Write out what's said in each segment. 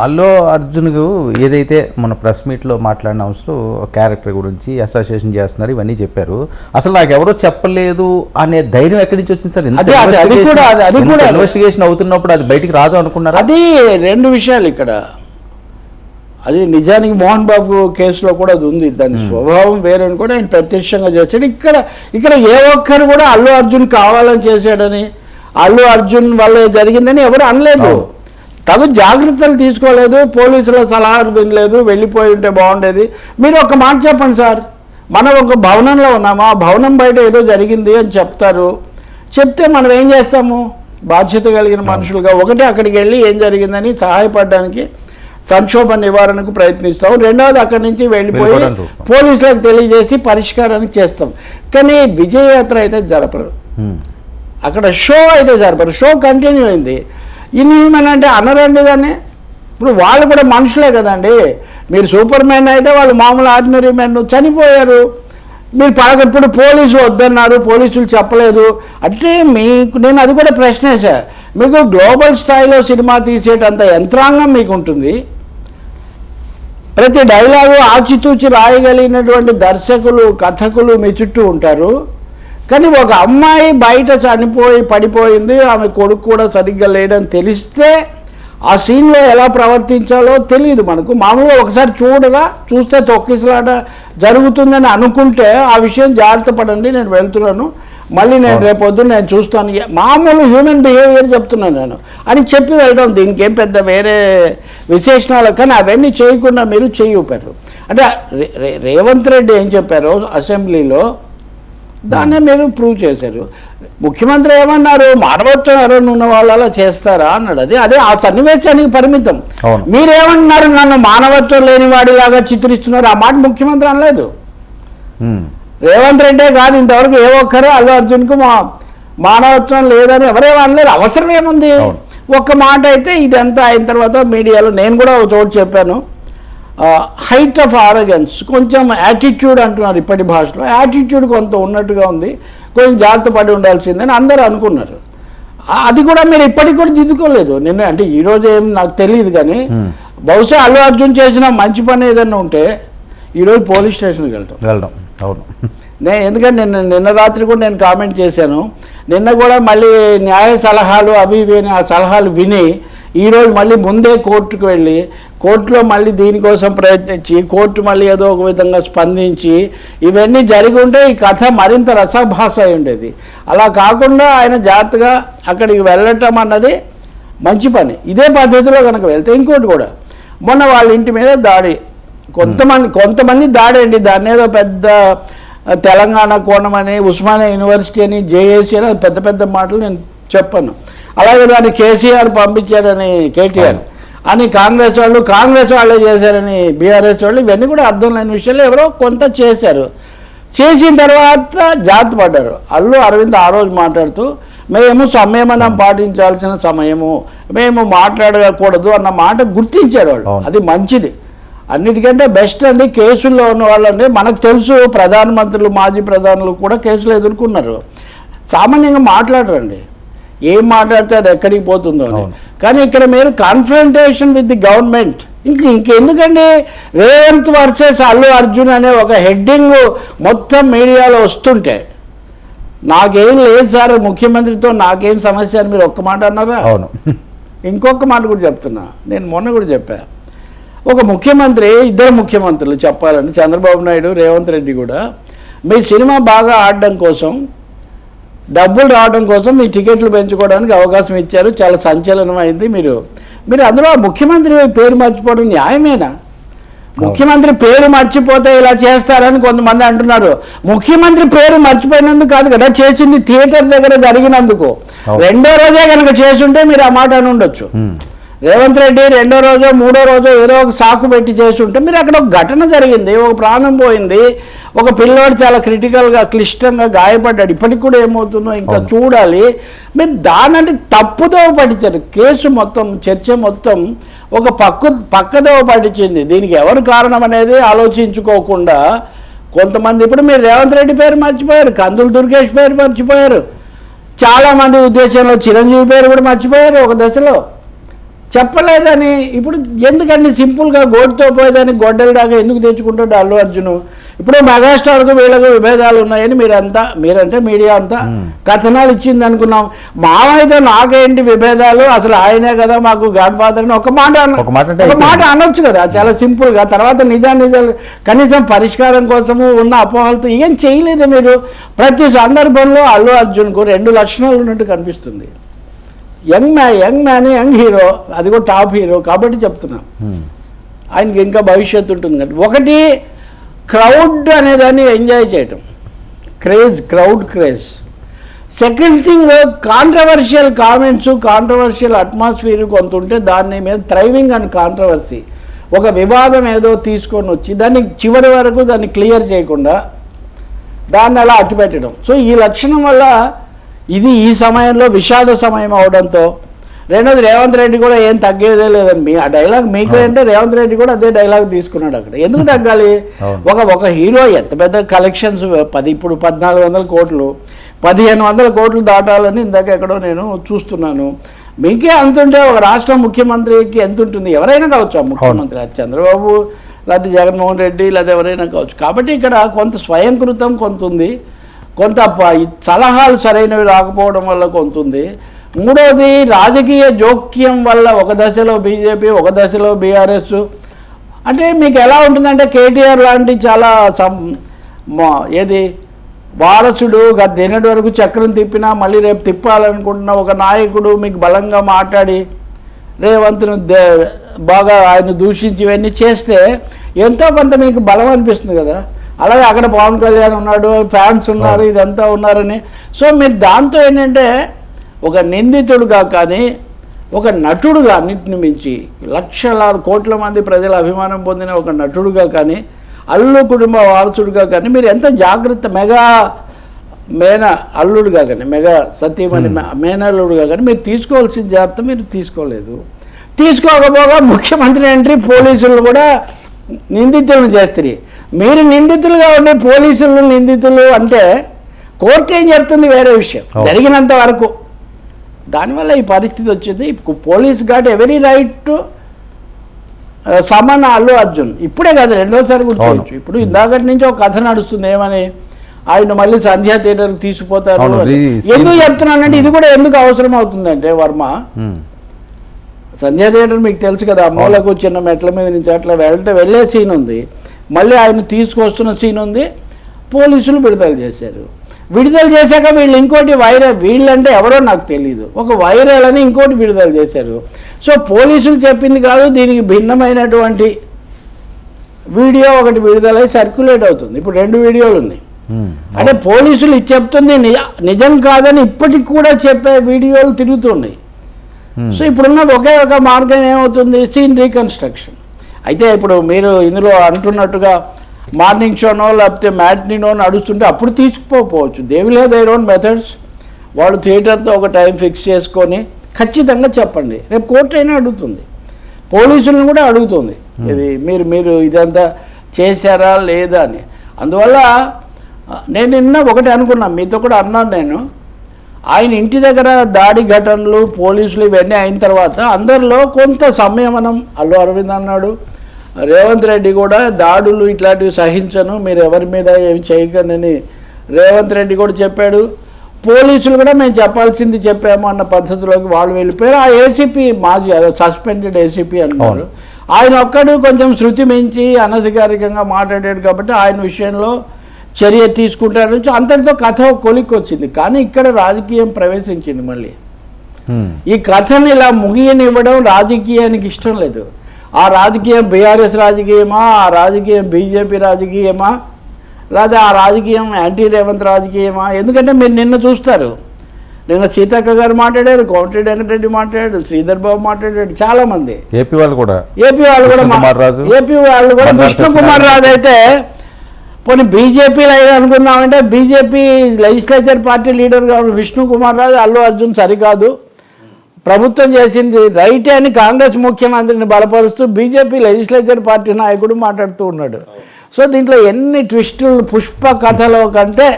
అల్లు అర్జున్ ఏదైతే మన ప్రెస్ మీట్లో మాట్లాడిన అంశంలో క్యారెక్టర్ గురించి అసోసియేషన్ చేస్తున్నారు ఇవన్నీ చెప్పారు. అసలు నాకు ఎవరో చెప్పలేదు అనే ధైర్యం ఎక్కడి నుంచి వచ్చింది సార్? అదే, కూడా, అది- కూడా. ఇన్వెస్టిగేషన్ అవుతున్నప్పుడు అది బయటికి రాదు అనుకున్నారా? అది రెండు విషయాలు ఇక్కడ. అది నిజానికి మోహన్ బాబు కేసులో కూడా అది ఉంది. దాని స్వభావం వేరే కూడా ఆయన ప్రత్యక్షంగా చేశాడు. ఇక్కడ ఇక్కడ ఏ ఒక్కరు కూడా అల్లు అర్జున్ కావాలని చేశాడని అల్లు అర్జున్ వల్ల జరిగిందని ఎవరు అనలేదు. తగు జాగ్రత్తలు తీసుకోలేదు పోలీసుల సలహాలు వినలేదు వెళ్ళిపోయి ఉంటే బాగుండేది. మీరు ఒక మాట చెప్పండి సార్. మనం ఒక భవనంలో ఉన్నామా? ఆ భవనం బయట ఏదో జరిగింది అని చెప్తారు. చెప్తే మనం ఏం చేస్తాము? బాధ్యత కలిగిన మనుషులుగా ఒకటి అక్కడికి వెళ్ళి ఏం జరిగిందని సహాయపడడానికి సంక్షోభ నివారణకు ప్రయత్నిస్తాం. రెండవది అక్కడి నుంచి వెళ్ళిపోయి. పోలీసులకు తెలియజేసి పరిష్కారానికి చేస్తాం. కానీ విజయయాత్ర అయితే జరపరు. అక్కడ షో అయితే జరపరు. షో కంటిన్యూ అయింది. ఇన్హ్యూమన్ అంటే అనరండి దాన్ని ఇప్పుడు వాళ్ళు కూడా మనుషులే కదండి. మీరు సూపర్ మ్యాన్ అయితే వాళ్ళు మామూలు ఆర్డినరీ మ్యాన్ చనిపోయారు. మీరు పడక పోలీసులు పోలీసు వద్దన్నారు పోలీసులు చెప్పలేదు. అంటే మీకు నేను అది కూడా ప్రశ్నేసా. మీకు గ్లోబల్ స్థాయిలో సినిమా తీసేటంత యంత్రాంగం మీకు ఉంటుంది ప్రతి డైలాగు ఆచితూచి రాయగలిగినటువంటి దర్శకులు కథకులు మీ చుట్టూ ఉంటారు. కానీ ఒక అమ్మాయి బయట చనిపోయి పడిపోయింది ఆమె కొడుకు కూడా సరిగ్గా లేడని తెలిస్తే ఆ సీన్లో ఎలా ప్రవర్తించాలో తెలియదు మనకు. మామూలుగా ఒకసారి చూడగా చూస్తే తొక్కిసలాట జరుగుతుందని అనుకుంటే ఆ విషయం జాగ్రత్త పడండి నేను వెళ్తున్నాను. మళ్ళీ నేను రేపు పొద్దున్న నేను చూస్తాను. మామూలు హ్యూమన్ బిహేవియర్ చెప్తున్నాను నేను. అని చెప్పి వెళ్తాం దీనికి ఏం పెద్ద వేరే విశేషణాలు కానీ అవన్నీ చేయకుండా మీరు చేయి ఊపారు అంటే రేవంత్ రెడ్డి ఏం చెప్పారో అసెంబ్లీలో? దాన్నే మీరు ప్రూవ్ చేశారు. ముఖ్యమంత్రి ఏమన్నారు? మానవత్వం ఎవరైనా ఉన్న వాళ్ళు అలా చేస్తారా అన్నాడు. అది అదే ఆ సన్నివేశానికి పరిమితం. మీరేమన్నారు? నన్ను మానవత్వం లేని వాడిలాగా చిత్రిస్తున్నారు. ఆ మాట ముఖ్యమంత్రి అనలేదు. రేవంత్ రెడ్డే కాదు ఇంతవరకు ఏ ఒక్కరు అల్లు అర్జున్కు మా మానవత్వం లేదని ఎవరేం అనలేరు. అవసరం ఏముంది. ఒక్క మాట అయితే ఇదంతా అయిన తర్వాత మీడియాలో నేను కూడా ఒక చోటు చెప్పాను. హైట్ ఆఫ్ ఆరోగెన్స్ కొంచెం యాటిట్యూడ్ అంటున్నారు ఇప్పటి భాషలో. యాటిట్యూడ్ కొంత ఉన్నట్టుగా ఉంది. కొంచెం జాగ్రత్త పడి ఉండాల్సిందని అందరూ అనుకున్నారు. అది కూడా మీరు ఇప్పటికి కూడా దిద్దుకోలేదు. నిన్న అంటే ఈరోజు ఏం నాకు తెలియదు కానీ Hmm. బహుశా అల్లు అర్జున్ చేసిన మంచి పని ఏదన్నా ఉంటే ఈరోజు పోలీస్ స్టేషన్కి వెళ్తాం. వెళ్ళడం అవును. నేను ఎందుకంటే నిన్న నిన్న రాత్రి కూడా నేను కామెంట్ చేశాను. నిన్న కూడా మళ్ళీ న్యాయ సలహాలు అవి ఇవి అని ఆ సలహాలు విని ఈరోజు మళ్ళీ ముందే కోర్టుకు వెళ్ళి కోర్టులో మళ్ళీ దీనికోసం ప్రయత్నించి కోర్టు మళ్ళీ ఏదో ఒక విధంగా స్పందించి ఇవన్నీ జరిగి ఉంటే ఈ కథ మరింత రసభాస అయి ఉండేది. అలా కాకుండా ఆయన జాగ్రత్తగా అక్కడికి వెళ్ళటం అన్నది మంచి పని. ఇదే పద్ధతిలో కనుక వెళ్తే ఇంకోటి కూడా. మొన్న వాళ్ళ ఇంటి మీద దాడి. కొంతమంది కొంతమంది దాడి అండి దాన్ని ఏదో పెద్ద తెలంగాణ కోణం అని ఉస్మానియా యూనివర్సిటీ అని జేఏసీ అని పెద్ద పెద్ద మాటలు నేను చెప్పాను. అలాగే దాన్ని కేసీఆర్ పంపించాడని కేటీఆర్. అని కాంగ్రెస్ వాళ్ళు కాంగ్రెస్ వాళ్ళే చేశారని బీఆర్ఎస్ వాళ్ళు ఇవన్నీ కూడా అర్థం లేని విషయాలు ఎవరో కొంత చేశారు. చేసిన తర్వాత జాగ్రత్త పడ్డారు. అల్లు అరవింద్ ఆ రోజు మాట్లాడుతూ మేము సంయమనం పాటించాల్సిన సమయము మేము మాట్లాడకూడదు అన్న మాట గుర్తించారు వాళ్ళు. అది మంచిది. అన్నిటికంటే బెస్ట్ అండి కేసుల్లో ఉన్న వాళ్ళండి మనకు తెలుసు ప్రధానమంత్రులు మాజీ ప్రధానులు కూడా కేసులు ఎదుర్కొన్నారు. సామాన్యంగా మాట్లాడరండి. ఏం మాట్లాడితే అది ఎక్కడికి పోతుందో. కానీ ఇక్కడ మీరు కాన్ఫరంటేషన్ విత్ ది గవర్నమెంట్ ఇంక ఇంకెందుకండి? రేవంత్ వర్సెస్ అల్లు అర్జున్ అనే ఒక హెడ్డింగ్ మొత్తం మీడియాలో వస్తుంటే నాకేం లేదు సార్ ముఖ్యమంత్రితో నాకేం సమస్య అని మీరు ఒక్క మాట అన్నారా? అవును. ఇంకొక మాట కూడా చెప్తున్నా. నేను మొన్న కూడా చెప్పా. ఒక ముఖ్యమంత్రి ఇద్దరు ముఖ్యమంత్రులు చెప్పాలని చంద్రబాబు నాయుడు రేవంత్ రెడ్డి కూడా మీ సినిమా బాగా ఆడడం కోసం డబ్బులు రావడం కోసం మీ టికెట్లు పెంచుకోవడానికి అవకాశం ఇచ్చారు. చాలా సంచలనం అయింది. మీరు మీరు అందులో ముఖ్యమంత్రి పేరు మర్చిపోవడం న్యాయమేనా? ముఖ్యమంత్రి పేరు మర్చిపోతే ఇలా చేస్తారని కొంతమంది అంటున్నారు. ముఖ్యమంత్రి పేరు మర్చిపోయినందుకు కాదు కదా చేసింది థియేటర్ దగ్గర జరిగినందుకు. రెండో రోజే కనుక చేసుంటే మీరు ఆ మాట అని ఉండొచ్చు. రేవంత్ రెడ్డి రెండో రోజో మూడో రోజో ఏదో ఒక సాకు పెట్టి చేసి ఉంటే మీరు అక్కడ ఒక ఘటన జరిగింది ఒక ప్రాణం పోయింది. ఒక పిల్లోడు చాలా క్రిటికల్గా క్లిష్టంగా గాయపడ్డాడు. ఇప్పటికి కూడా ఏమవుతుందో ఇంకా. చూడాలి. మీరు దానంటే తప్పుదో పట్టించారు. కేసు మొత్తం చర్చ మొత్తం ఒక పక్కు పక్కదో పట్టించింది. దీనికి ఎవరు కారణం అనేది ఆలోచించుకోకుండా కొంతమంది ఇప్పుడు మీరు రేవంత్ రెడ్డి పేరు మర్చిపోయారు కందులు దుర్గేష్ పేరు మర్చిపోయారు. చాలామంది ఉద్దేశంలో చిరంజీవి పేరు కూడా మర్చిపోయారు ఒక దశలో. చెప్పలేదని ఇప్పుడు ఎందుకండి సింపుల్గా గోటుతో పోయేదాన్ని గొడ్డల దాకా ఎందుకు తెచ్చుకుంటాడు అల్లు అర్జున్? ఇప్పుడు మెగాస్టార్కు వీళ్ళకు విభేదాలు ఉన్నాయని మీరంతా మీరంటే మీడియా అంతా కథనాలు ఇచ్చింది అనుకున్నాం మావైతే నాకేంటి విభేదాలు? అసలు ఆయనే కదా మాకు గాడ్ ఫాదర్ అని ఒక మాట అన్న- ఒక మాట. అనొచ్చు కదా చాలా సింపుల్గా తర్వాత నిజా నిజాలు కనీసం పరిష్కారం కోసము ఉన్న అపోహలతో ఏం చేయలేదు మీరు. ప్రతి సందర్భంలో అల్లు అర్జున్కు రెండు లక్షణాలు ఉన్నట్టు కనిపిస్తుంది. Young man young man young hero అది కూడా టాప్ హీరో కాబట్టి చెప్తున్నాం. ఆయనకి ఇంకా భవిష్యత్తు ఉంటుంది ఒకటి క్రౌడ్ అనేదాన్ని ఎంజాయ్ చేయటం. Craze crowd craze. Second thing controversial comments controversial atmosphere కొంత ఉంటే దాని మీద థ్రైవింగ్ అండ్ కాంట్రవర్సీ. ఒక వివాదం ఏదో తీసుకొని వచ్చి దాన్ని చివరి వరకు దాన్ని క్లియర్ చేయకుండా దాన్ని అలా అట్టుపెట్టడం సో ఈ లక్షణం వల్ల ఇది ఈ సమయంలో విషాద సమయం అవడంతో రెండోది రేవంత్ రెడ్డి కూడా ఏం తగ్గేదే లేదని మీ ఆ డైలాగ్ మీకు అంటే రేవంత్ రెడ్డి కూడా అదే డైలాగ్ తీసుకున్నాడు అక్కడ. ఎందుకు తగ్గాలి. ఒక ఒక హీరో ఎంత పెద్ద కలెక్షన్స్ పది ఇప్పుడు పద్నాలుగు వందల కోట్లు పదిహేను వందల కోట్లు దాటాలని ఇందాక ఎక్కడో నేను చూస్తున్నాను. మీకే అంత ఉంటే ఒక రాష్ట్ర ముఖ్యమంత్రికి ఎంత ఉంటుంది? ఎవరైనా కావచ్చు ఆ ముఖ్యమంత్రి. అది చంద్రబాబు లేకపోతే జగన్మోహన్ రెడ్డి లేదా ఎవరైనా కావచ్చు. కాబట్టి ఇక్కడ కొంత స్వయంకృతం కొంత ఉంది. కొంత సలహాలు సరైనవి రాకపోవడం వల్ల కొంత ఉంది. మూడవది రాజకీయ జోక్యం వల్ల ఒక దశలో బీజేపీ ఒక దశలో బీఆర్ఎస్. అంటే మీకు ఎలా ఉంటుందంటే కేటీఆర్ లాంటి చాలా సం ఏది? వారసుడు గత నిన్నటి వరకు చక్రం తిప్పినా మళ్ళీ రేపు తిప్పాలనుకుంటున్న ఒక నాయకుడు మీకు బలంగా మాట్లాడి రేవంత్ను దే- బాగా ఆయన దూషించి ఇవన్నీ చేస్తే ఎంతో కొంత మీకు బలం అనిపిస్తుంది కదా. అలాగే అక్కడ పవన్ కళ్యాణ్ ఉన్నాడు ఫ్యాన్స్ ఉన్నారు ఇదంతా ఉన్నారని. సో మీరు దాంతో ఏంటంటే ఒక నిందితుడుగా కానీ ఒక నటుడుగా అన్నింటిని మించి లక్షలాది కోట్ల మంది ప్రజల అభిమానం పొందిన ఒక నటుడుగా కానీ అల్లు కుటుంబ వారసుడుగా కానీ మీరు ఎంత జాగ్రత్త మెగా మేన అల్లుడుగా కానీ మెగా సతీమణి మే- మేనల్లుడుగా కానీ మీరు తీసుకోవాల్సిన జాగ్రత్త మీరు తీసుకోలేదు. తీసుకోకపోగా ముఖ్యమంత్రి ఎంట్రీ పోలీసులు కూడా నిందితులను చేస్తారు మీరు నిందితులుగా ఉండే పోలీసులు నిందితులు అంటే కోర్టు ఏం చెప్తుంది వేరే విషయం. జరిగినంత వరకు దానివల్ల ఈ పరిస్థితి వచ్చింది. Police got every right to summon Allu Arjun. ఇప్పుడే కాదు రెండోసారి గుర్తించు. ఇప్పుడు ఇందాకటి నుంచి ఒక కథ నడుస్తుంది ఏమని? ఆయన మళ్ళీ సంధ్యా థియేటర్కి తీసుకుపోతారు అవును, అని. ఇది ఎందుకు చెప్తున్నానంటే ఇది కూడా ఎందుకు అవసరం అవుతుందంటే వర్మ. సంధ్యా థియేటర్ మీకు తెలుసు కదా మూలకు చిన్న మెట్ల మీద నుంచి అట్లా వెళ్తే వెళ్ళే సీన్ ఉంది. మళ్ళీ ఆయన తీసుకొస్తున్న సీన్ ఉంది. పోలీసులు విడుదల చేశారు. విడుదల చేశాక వీళ్ళు ఇంకోటి వైరల్ వీళ్ళంటే ఎవరో నాకు తెలియదు ఒక వైరల్ అని ఇంకోటి విడుదల చేశారు. సో పోలీసులు చెప్పింది కాదు దీనికి భిన్నమైనటువంటి వీడియో ఒకటి విడుదలై సర్క్యులేట్ అవుతుంది. ఇప్పుడు రెండు వీడియోలు ఉన్నాయి. అంటే పోలీసులు ఇది చెప్తుంది నిజం కాదని ఇప్పటికి కూడా చెప్పే వీడియోలు తిరుగుతున్నాయి. సో ఇప్పుడున్న ఒకే ఒక మార్గం ఏమవుతుంది? Scene reconstruction. అయితే ఇప్పుడు మీరు ఇందులో అంటున్నట్టుగా మార్నింగ్ షోనో లేకపోతే మ్యాట్నీనో నడుస్తుంటే అప్పుడు తీసుకుపోవచ్చు. They will have their own methods వాళ్ళు థియేటర్తో ఒక టైం ఫిక్స్ చేసుకొని ఖచ్చితంగా చెప్పండి. రేపు కోర్టు అయినా అడుగుతుంది. పోలీసులను కూడా అడుగుతుంది. ఇది మీరు మీరు ఇదంతా చేశారా లేదా అని. అందువల్ల నేను నిన్న ఒకటి అనుకున్నా మీతో కూడా అన్నాను నేను. ఆయన ఇంటి దగ్గర దాడి ఘటనలు పోలీసులు ఇవన్నీ అయిన తర్వాత అందరిలో కొంత సంయమనం అల్లు అరవింద్ అన్నాడు. రేవంత్ రెడ్డి కూడా దాడులు ఇట్లాంటివి సహించను మీరు ఎవరి మీద ఏమి చేయకనని రేవంత్ రెడ్డి కూడా చెప్పాడు. పోలీసులు కూడా మేము చెప్పాల్సింది చెప్పాము అన్న పద్ధతిలోకి వాళ్ళు వెళ్ళిపోయారు. ఆ ఏసీపీ మాజీ సస్పెండెడ్ ఏసీపీ అన్నారు. ఆయన ఒక్కడు కొంచెం శృతి మించి అనధికారికంగా మాట్లాడాడు కాబట్టి ఆయన విషయంలో చర్య తీసుకుంటారు అంతటితో కథ ఒక కొలిక్కి వచ్చింది కానీ ఇక్కడ రాజకీయం ప్రవేశించింది మళ్ళీ. ఈ కథను ఇలా ముగియనివ్వడం రాజకీయానికి ఇష్టం లేదు. ఆ రాజకీయం బీఆర్ఎస్ రాజకీయమా ఆ రాజకీయం బీజేపీ రాజకీయమా లేదా ఆ రాజకీయం యాంటీ రేవంత్ రాజకీయమా? ఎందుకంటే మీరు నిన్న చూస్తారు. నిన్న సీతక్క గారు మాట్లాడారు కోమటిరెడ్డి వెంకటరెడ్డి మాట్లాడాడు శ్రీధర్ బాబు మాట్లాడాడు చాలామంది. ఏపీ వాళ్ళు కూడా. ఏపీ వాళ్ళు కూడా. ఏపీ వాళ్ళు కూడా విష్ణు కుమార్ రాజు అయితే పోనీ బీజేపీలో అనుకుందామంటే బీజేపీ లెజిస్లేచర్ పార్టీ లీడర్ కాబట్టి విష్ణు కుమార్ రాజు అల్లు అర్జున్ సరికాదు. ప్రభుత్వం చేసింది రైటే అని కాంగ్రెస్ ముఖ్యమంత్రిని బలపరుస్తూ బీజేపీ లెజిస్లేచర్ పార్టీ నాయకుడు మాట్లాడుతూ ఉన్నాడు. సో దీంట్లో ఎన్ని ట్విస్టులు పుష్ప కథలో కంటే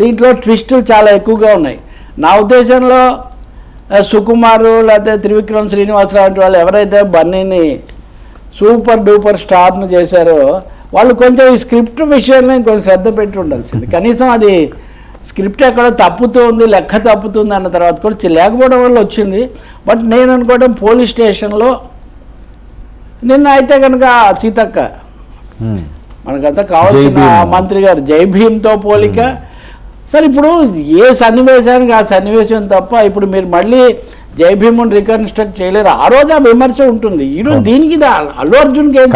దీంట్లో ట్విస్టులు చాలా ఎక్కువగా ఉన్నాయి. నా ఉద్దేశంలో సుకుమారు లేకపోతే త్రివిక్రమ్ శ్రీనివాసరావు వంటి వాళ్ళు ఎవరైతే బన్నీని సూపర్ డూపర్ స్టార్ను చేశారో వాళ్ళు కొంచెం ఈ స్క్రిప్ట్ విషయంలో కొంచెం శ్రద్ధ పెట్టి ఉండాల్సింది. కనీసం అది స్క్రిప్ట్ ఎక్కడ తప్పుతూ ఉంది లెక్క తప్పుతుంది అన్న తర్వాత కూడా లేకపోవడం వల్ల వచ్చింది బట్ నేను అనుకోవడం పోలీస్ స్టేషన్లో నిన్న అయితే కనుక సీతక్క. మనకంతా కావాల్సిన. మంత్రి గారు జై భీమ్తో పోలిక సరే ఇప్పుడు ఏ సన్నివేశానికి ఆ సన్నివేశం తప్ప ఇప్పుడు మీరు మళ్ళీ జై భీముని రికన్స్ట్రక్ట్ చేయలేరు ఆ రోజు ఆ విమర్శ ఉంటుంది ఈరోజు. దీనికి అల్లు అర్జున్కి ఏం